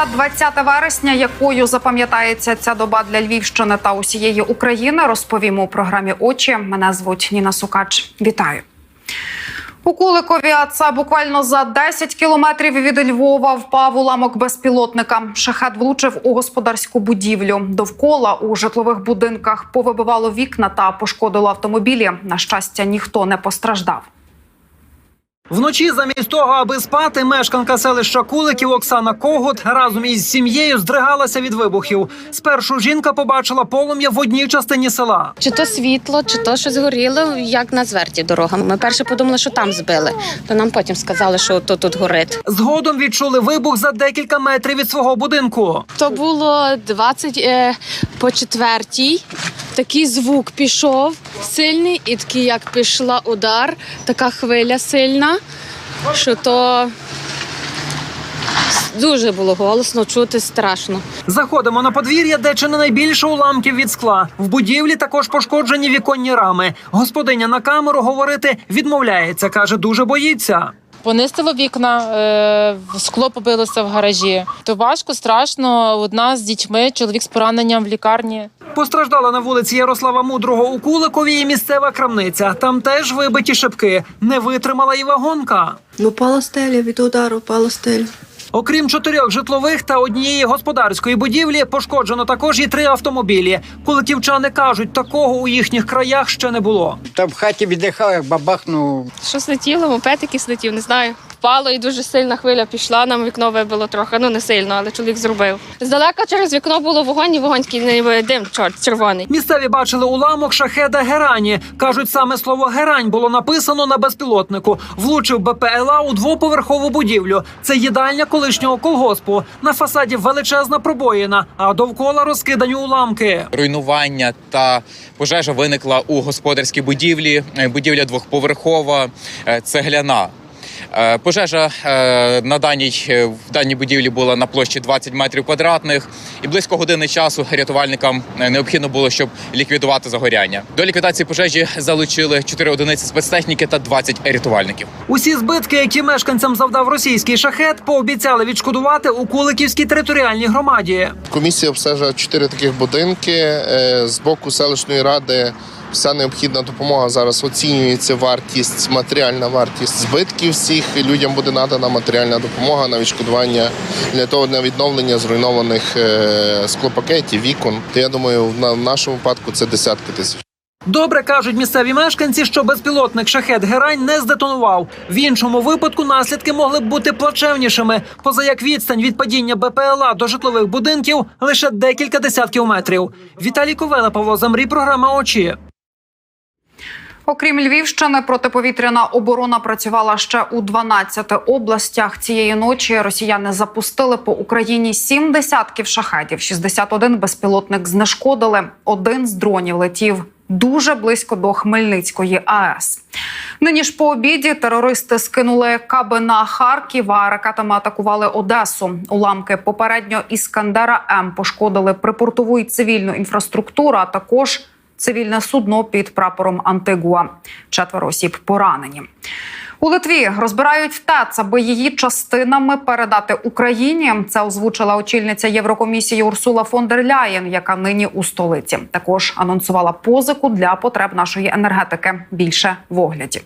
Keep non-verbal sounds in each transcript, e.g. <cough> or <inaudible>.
П'ятниця, 20 вересня, якою запам'ятається ця доба для Львівщини та усієї України, розповімо у програмі Очі. Мене звуть Ніна Сукач. Вітаю. У Куликові, а це буквально за 10 кілометрів від Львова, впав уламок безпілотника. Шахет влучив у господарську будівлю. Довкола у житлових будинках повибивало вікна та пошкодило автомобілі. На щастя, ніхто не постраждав. Вночі, замість того, аби спати, мешканка селища Куликів Оксана Когут разом із сім'єю здригалася від вибухів. Спершу жінка побачила полум'я в одній частині села. Чи то світло, чи то щось горіло, як на зверті дорога. Ми перше подумали, що там збили, то нам потім сказали, що то тут горить. Згодом відчули вибух за декілька метрів від свого будинку. То було 20 е, по четвертій. Такий звук пішов сильний, і такий, як пішла удар, така хвиля сильна, що то дуже було голосно чути страшно. Заходимо на подвір'я, де чи не найбільше уламків від скла. В будівлі також пошкоджені віконні рами. Господиня на камеру говорити відмовляється. каже, дуже боїться. Понистило вікна, е, скло побилося в гаражі. То важко, страшно. Одна з дітьми, чоловік з пораненням в лікарні. Постраждала на вулиці Ярослава Мудрого у Куликові і місцева крамниця. Там теж вибиті шибки. Не витримала і вагонка. Ну, пала стеля від удару, пала стеля. Окрім чотирьох житлових та однієї господарської будівлі, пошкоджено також і три автомобілі. Куликівчани кажуть, такого у їхніх краях ще не було. Та в хаті віддихав, як бабахнув. Що слетіло, мопед якийсь летів, не знаю. Впало і дуже сильна хвиля пішла. Нам вікно вибило трохи. Ну не сильно, але чоловік зробив. Здалека через вікно було вогонь, і вогонь ніби дим чорт, червоний. Місцеві бачили уламок шахеда Герані. кажуть, саме слово герань було написано на безпілотнику. Влучив БПЛА у двоповерхову будівлю. Це їдальня колишнього колгоспу. На фасаді величезна пробоїна, а довкола розкидані уламки. руйнування та пожежа виникла у господарській будівлі. Е, Будівля двохповерхова, е, цегляна. Е, Пожежа е, на даній е, в даній будівлі була на площі 20 метрів квадратних, і близько години часу рятувальникам необхідно було, щоб ліквідувати загоряння. До ліквідації пожежі залучили 4 одиниці спецтехніки та 20 рятувальників. Усі збитки, які мешканцям завдав російський шахет, пообіцяли відшкодувати у Куликівській територіальній громаді. Комісія обстежила чотири таких будинки. З боку селищної ради вся необхідна допомога зараз оцінюється вартість, матеріальна вартість збитків всіх. І людям буде надана матеріальна допомога на відшкодування для того на відновлення зруйнованих е, склопакетів, вікон. То я думаю, в на- в нашому випадку це десятки тисяч. Добре кажуть місцеві мешканці, що безпілотник шахет Герань не здетонував. В іншому випадку наслідки могли б бути плачевнішими. Поза як відстань від падіння БПЛА до житлових будинків лише декілька десятків метрів. Віталій Ковела, Павло Замрій, програма очі. Окрім Львівщини, протиповітряна оборона працювала ще у 12 областях. Цієї ночі росіяни запустили по Україні сім десятків шахетів. 61 безпілотник знешкодили. Один з дронів летів дуже близько до Хмельницької АЕС. Нині ж по обіді терористи скинули каби на Харків, а ракетами атакували Одесу. Уламки попередньо Іскандера М пошкодили припортову і цивільну інфраструктуру, а також цивільне судно під прапором Антигуа. Четверо осіб поранені. У Литві розбирають ТЕЦ, аби її частинами передати Україні. Це озвучила очільниця Єврокомісії Урсула фон дер Ляєн, яка нині у столиці. Також анонсувала позику для потреб нашої енергетики. Більше в огляді.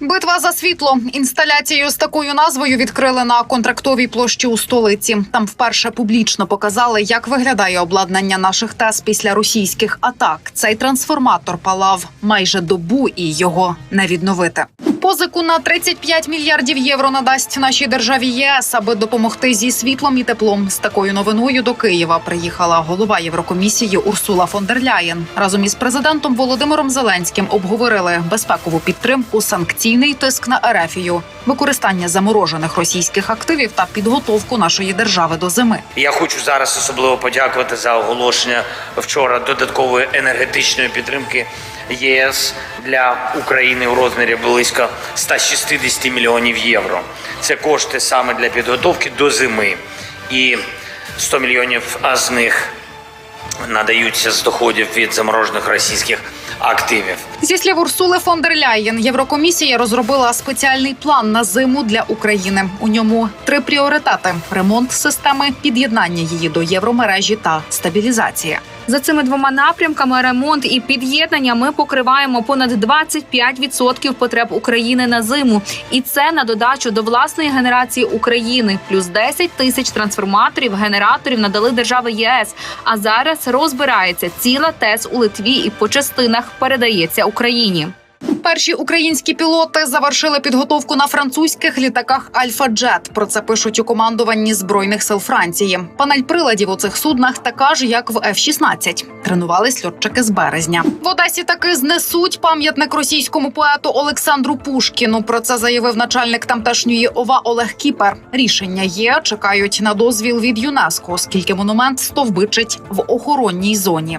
Битва за світло. Інсталяцію з такою назвою відкрили на контрактовій площі у столиці. Там вперше публічно показали, як виглядає обладнання наших ТЕС після російських атак. Цей трансформатор палав майже добу і його не відновити. Позику на 35 мільярдів євро надасть нашій державі ЄС, аби допомогти зі світлом і теплом. З такою новиною до Києва приїхала голова Єврокомісії Урсула фон дер Ляєн. Разом із президентом Володимиром Зеленським обговорили безпекову підтримку, санкційний тиск на Ерефію, використання заморожених російських активів та підготовку нашої держави до зими. Я хочу зараз особливо подякувати за оголошення вчора додаткової енергетичної підтримки ЄС для України у розмірі близько 160 мільйонів євро. Це кошти саме для підготовки до зими, і 100 мільйонів з них надаються з доходів від заморожених російських активів. Зі слів Урсули фон дер Ляєн, Єврокомісія розробила спеціальний план на зиму для України. У ньому три пріоритети: ремонт системи, під'єднання її до євромережі та стабілізація. За цими двома напрямками ремонт і під'єднання ми покриваємо понад 25% потреб України на зиму, і це на додачу до власної генерації України. Плюс 10 тисяч трансформаторів, генераторів надали держави ЄС. А зараз розбирається ціла ТЕС у Литві і по частинах передається Україні. Перші українські пілоти завершили підготовку на французьких літаках Альфа Джет. Про це пишуть у командуванні збройних сил Франції. Панель приладів у цих суднах така ж, як в F-16. Тренувались льотчики з березня. В Одесі таки знесуть пам'ятник російському поету Олександру Пушкіну. Про це заявив начальник тамтешньої ОВА Олег Кіпер. Рішення є. Чекають на дозвіл від ЮНЕСКО, оскільки монумент стовбичить в охоронній зоні.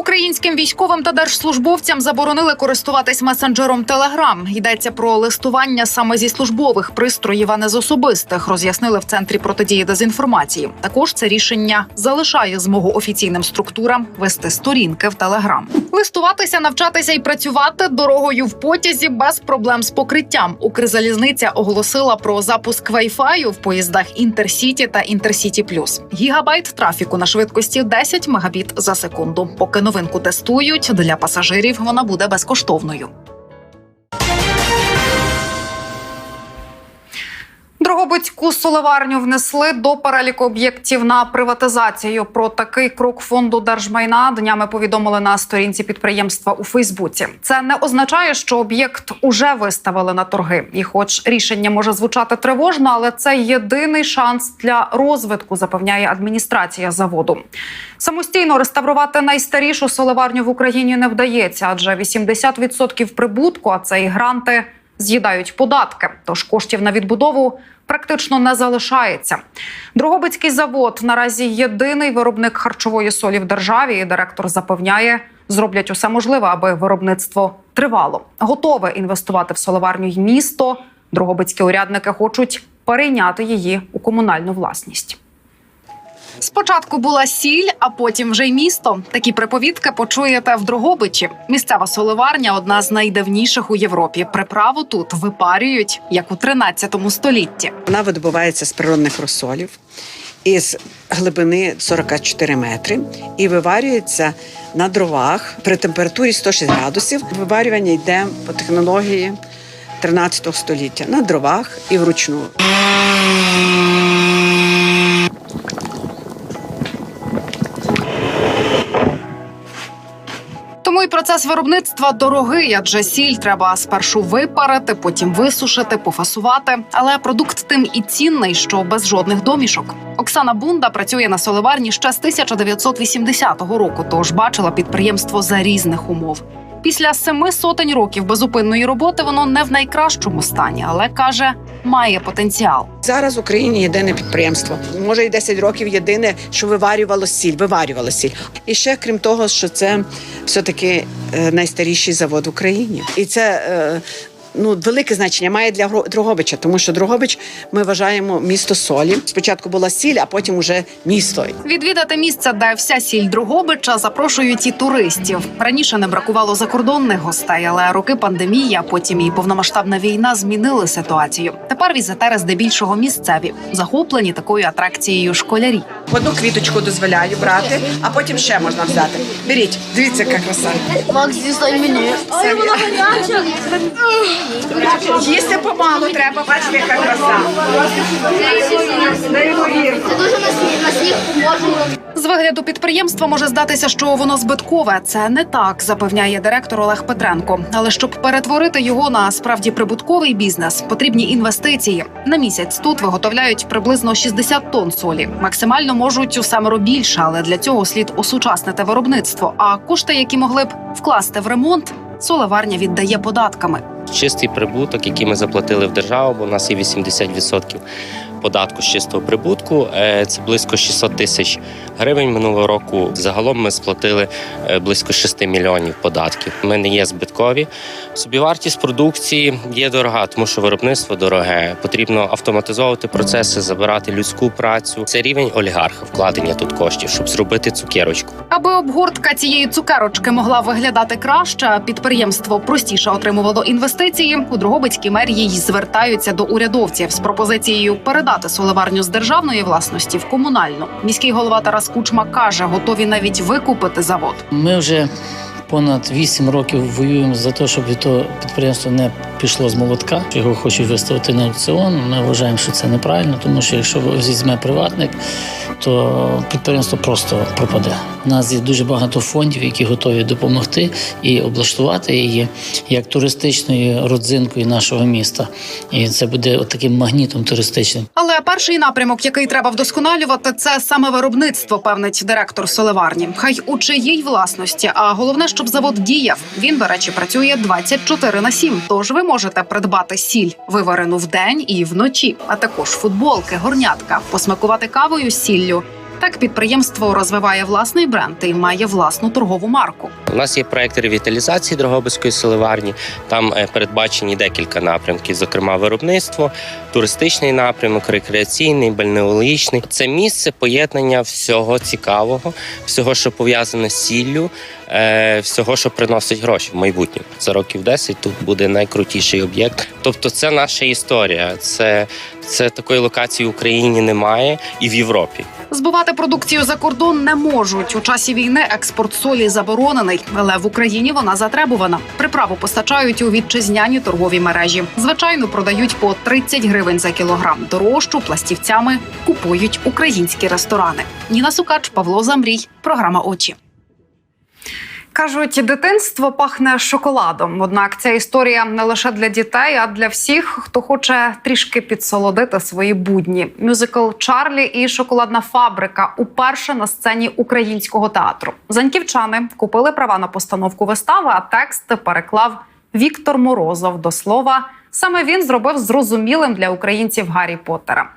Українським військовим та держслужбовцям заборонили користуватись месенджером Телеграм. Йдеться про листування саме зі службових пристроїв, а не з особистих. Роз'яснили в центрі протидії дезінформації. Також це рішення залишає змогу офіційним структурам вести сторінки в Телеграм. Листуватися, навчатися і працювати дорогою в потязі без проблем з покриттям. Укрзалізниця оголосила про запуск Wi-Fi в поїздах Інтерсіті та Інтерсіті Плюс. Гігабайт трафіку на швидкості 10 мегабіт за секунду. Поки новинку тестують, для пасажирів вона буде безкоштовною. Дрогобицьку соливарню внесли до переліку об'єктів на приватизацію. Про такий крок фонду держмайна днями повідомили на сторінці підприємства у Фейсбуці. Це не означає, що об'єкт уже виставили на торги. І, хоч рішення може звучати тривожно, але це єдиний шанс для розвитку, запевняє адміністрація заводу. Самостійно реставрувати найстарішу соливарню в Україні не вдається, адже 80% прибутку, а це і гранти, з'їдають податки. Тож коштів на відбудову практично не залишається. Дрогобицький завод наразі єдиний виробник харчової солі в державі. І директор запевняє, зроблять усе можливе, аби виробництво тривало. Готове інвестувати в соливарню й місто. Дрогобицькі урядники хочуть перейняти її у комунальну власність. Спочатку була сіль, а потім вже й місто. Такі приповідки почуєте в Дрогобичі. Місцева соливарня одна з найдавніших у Європі. Приправу тут випарюють як у 13 столітті. Вона видобувається з природних розсолів із глибини 44 метри і виварюється на дровах при температурі 106 градусів. Виварювання йде по технології 13 століття на дровах і вручну. Тому і процес виробництва дорогий, адже сіль треба спершу випарити, потім висушити, пофасувати. Але продукт тим і цінний, що без жодних домішок. Оксана Бунда працює на соливарні ще з 1980 року, тож бачила підприємство за різних умов. Після семи сотень років безупинної роботи воно не в найкращому стані, але каже, має потенціал. Зараз в Україні єдине підприємство. Може, і 10 років єдине, що виварювало сіль, виварювало сіль. І ще крім того, що це все-таки е, найстаріший завод в Україні. І це е, ну, велике значення має для Дрогобича, тому що Дрогобич ми вважаємо місто солі. Спочатку була сіль, а потім уже місто. Відвідати місце, де вся сіль Другобича, запрошують і туристів. Раніше не бракувало закордонних гостей, але роки пандемії, а потім і повномасштабна війна змінили ситуацію. Тепер візитери здебільшого місцеві, захоплені такою атракцією школярі. Одну квіточку дозволяю брати, а потім ще можна взяти. Беріть, дивіться, яка краса. Їсти помалу треба, бачите, яка краса. З вигляду підприємства може здатися, що воно збиткове. Це не так, запевняє директор Олег Петренко. Але щоб перетворити його на справді прибутковий бізнес, потрібні інвестиції. На місяць тут виготовляють приблизно 60 тонн солі. Максимально можуть у семеро більше, але для цього слід осучаснити виробництво. А кошти, які могли б вкласти в ремонт, соливарня віддає податками. Чистий прибуток, який ми заплатили в державу, бо у нас є 80%. Податку з чистого прибутку. Е, Це близько 600 тисяч гривень. Минулого року загалом ми сплатили е, близько 6 мільйонів податків. Ми не є збиткові. Собівартість продукції є дорога, тому що виробництво дороге. Потрібно автоматизовувати процеси, забирати людську працю. Це рівень олігарха вкладення тут коштів, щоб зробити цукерочку. Аби обгортка цієї цукерочки могла виглядати краще, підприємство простіше отримувало інвестиції. У Дрогобицькій мерії звертаються до урядовців з пропозицією передати соливарню з державної власності в комунальну. Міський голова Тарас Кучма каже, готові навіть викупити завод. Ми вже понад 8 років воюємо за те, щоб від того підприємство не пішло з молотка. Його хочуть виставити на аукціон. Ми вважаємо, що це неправильно, тому що якщо візьме приватник, то підприємство просто пропаде. У нас є дуже багато фондів, які готові допомогти і облаштувати її як туристичною родзинкою нашого міста. І це буде таким магнітом туристичним. Але перший напрямок, який треба вдосконалювати, це саме виробництво, певнить директор соливарні. Хай у чиїй власності, а головне, щоб завод діяв. Він, до речі, працює 24 на 7. Тож ви можете придбати сіль, виварену вдень і вночі, а також футболки, горнятка, посмакувати кавою сіллю. Так підприємство розвиває власний бренд і має власну торгову марку. У нас є проект ревіталізації Дрогобицької селеварні. Там е, передбачені декілька напрямків, зокрема виробництво, туристичний напрямок, рекреаційний, бальнеологічний. Це місце поєднання всього цікавого, всього, що пов'язане з сіллю, е, всього, що приносить гроші в майбутньому. За років 10 тут буде найкрутіший об'єкт. Тобто, це наша історія. Це, це такої локації в Україні немає і в Європі. Збувати продукцію за кордон не можуть. У часі війни експорт солі заборонений, але в Україні вона затребувана. Приправу постачають у вітчизняні торгові мережі. Звичайно, продають по 30 гривень за кілограм. Дорожчу пластівцями купують українські ресторани. Ніна Сукач, Павло Замрій. Програма очі. Кажуть, дитинство пахне шоколадом. Однак ця історія не лише для дітей, а для всіх, хто хоче трішки підсолодити свої будні. Мюзикл Чарлі і шоколадна фабрика уперше на сцені українського театру. Заньківчани купили права на постановку вистави, а текст переклав Віктор Морозов. До слова, саме він зробив зрозумілим для українців Гаррі Поттера.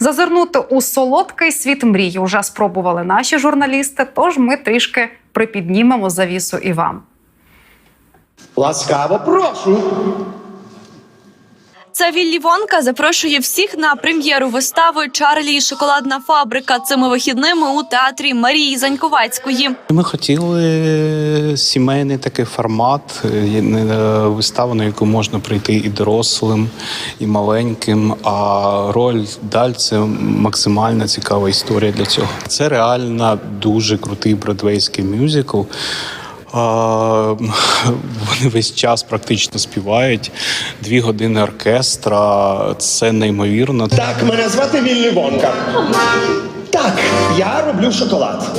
Зазирнути у солодкий світ мрії вже спробували наші журналісти. Тож ми трішки припіднімемо завісу і вам. Ласкаво прошу. Це Віллі Вонка запрошує всіх на прем'єру вистави Чарлі і шоколадна фабрика цими вихідними у театрі Марії Заньковецької. Ми хотіли сімейний такий формат, е, не- виставу, на яку можна прийти і дорослим, і маленьким. А роль Даль це максимально цікава історія для цього. Це реально дуже крутий бродвейський мюзикл. <laughs> Вони весь час практично співають. Дві години оркестра. Це неймовірно. Так, мене звати Віллі Вонка. Так, я роблю шоколад.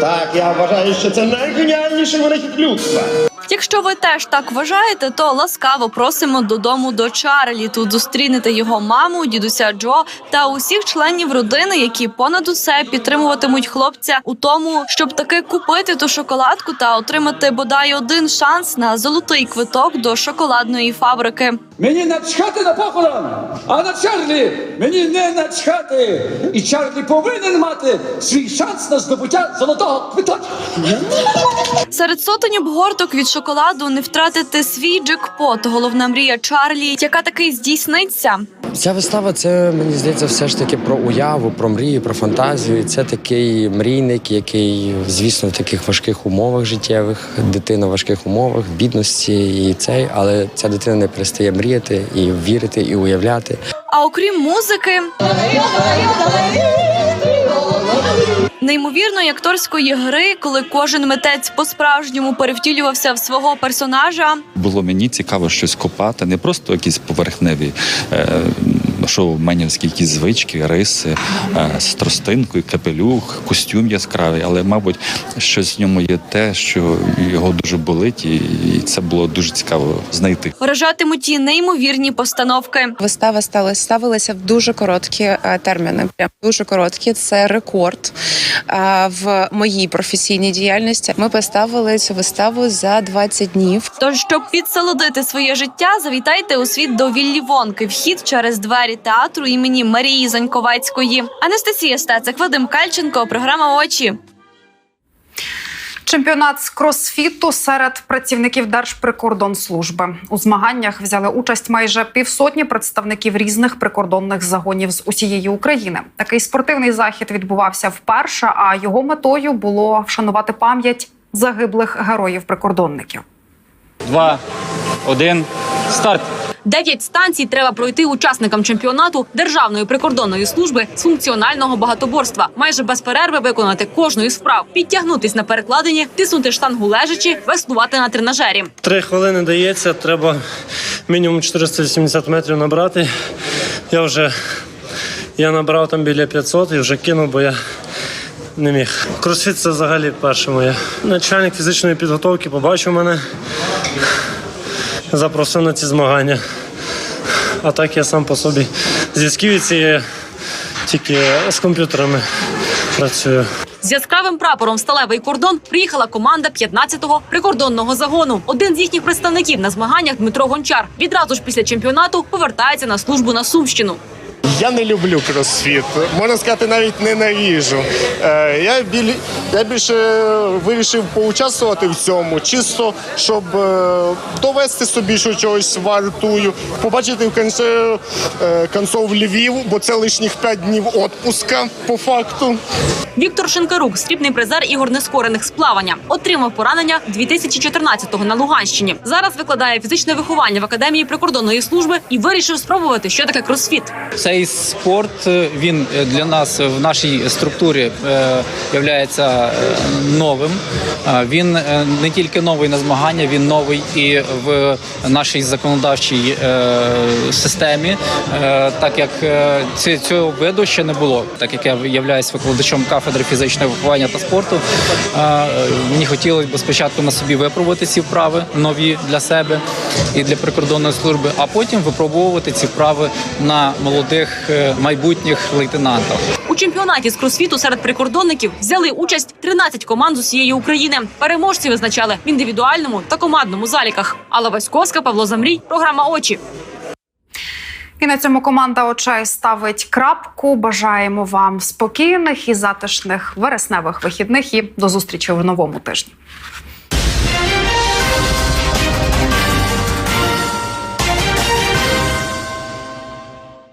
Так, я вважаю, що це найгеніальніший винахід людства. Якщо ви теж так вважаєте, то ласкаво просимо додому до Чарлі. Тут зустрінете його маму, дідуся Джо та усіх членів родини, які понад усе підтримуватимуть хлопця у тому, щоб таки купити ту шоколадку та отримати бодай один шанс на золотий квиток до шоколадної фабрики. Мені начхати на похорон, а на Чарлі мені не начхати. І Чарлі повинен мати свій шанс на здобуття золотого квиточка. Серед сотень обгорток від шоколаду не втратити свій джекпот. Головна мрія Чарлі, яка таки здійсниться. Ця вистава це мені здається все ж таки про уяву, про мрію, про фантазію. Це такий мрійник, який, звісно, в таких важких умовах життєвих, дитина в важких умовах, бідності і цей, але ця дитина не перестає мріяти і вірити, і уявляти. А окрім музики. Неймовірної акторської гри, коли кожен митець по-справжньому перевтілювався в свого персонажа. Було мені цікаво щось копати, не просто якісь поверхневі е, шоуменівські якісь звички, риси е, з тростинкою, капелюх, костюм яскравий, але, мабуть, щось в ньому є те, що його дуже болить, і, і це було дуже цікаво знайти. Вражатимуть і неймовірні постановки. Вистава стала ставилася в дуже короткі е, терміни. Прям дуже короткі. Це рекорд е, в моїй професійній діяльності. Ми поставили цю виставу за 20 днів. Тож, щоб підсолодити своє життя, завітайте у світ до Віллі Вонки. Вхід через двері залі театру імені Марії Заньковецької. Анастасія Стецик, Вадим Кальченко, програма Очі. Чемпіонат з кросфіту серед працівників Держприкордонслужби у змаганнях взяли участь майже півсотні представників різних прикордонних загонів з усієї України. Такий спортивний захід відбувався вперше, а його метою було вшанувати пам'ять загиблих героїв-прикордонників. Два, один, старт. Дев'ять станцій треба пройти учасникам чемпіонату Державної прикордонної служби з функціонального багатоборства, майже без перерви виконати кожну із справ, підтягнутись на перекладині, тиснути штангу лежачи, веслувати на тренажері. Три хвилини дається, треба мінімум 470 метрів набрати. Я вже я набрав там біля 500 і вже кинув, бо я не міг. Кросфіт це взагалі перше моє. Начальник фізичної підготовки побачив мене, запросив на ці змагання. А так я сам по собі зв'язківець і тільки з комп'ютерами працюю. З яскравим прапором сталевий кордон приїхала команда 15-го прикордонного загону. Один з їхніх представників на змаганнях Дмитро Гончар відразу ж після чемпіонату повертається на службу на Сумщину. Я не люблю кросфіт. Можна сказати, навіть ненавижу. Е, я, біль... я більше вирішив поучаствувати в цьому, чисто щоб е, довести собі, що чогось вартую, побачити в кінці е, концов Львів, бо це лишніх 5 днів відпуска по факту. Віктор Шинкарук, срібний призер ігор нескорених з плавання, отримав поранення 2014-го на Луганщині. Зараз викладає фізичне виховання в академії прикордонної служби і вирішив спробувати, що таке кросфіт. Цей спорт е, він е, для нас в нашій структурі є новим. Е, Він е, не тільки новий на змагання, він новий і в нашій законодавчій е, системі, е, так як е, цього виду ще не було, так як я являюсь викладачом кафедри фізичного виховання та спорту. е, Мені хотілося б спочатку на собі випробувати ці вправи нові для себе і для прикордонної служби, а потім випробовувати ці вправи на молодих е, майбутніх лейтенантах. У чемпіонаті з кросфіту серед прикордонників взяли участь 13 команд з усієї України. Переможці визначали в індивідуальному та командному заліках. Алла Васьковська, Павло Замрій, програма Очі. І на цьому команда очей ставить крапку. Бажаємо вам спокійних і затишних вересневих вихідних. І до зустрічі в новому тижні.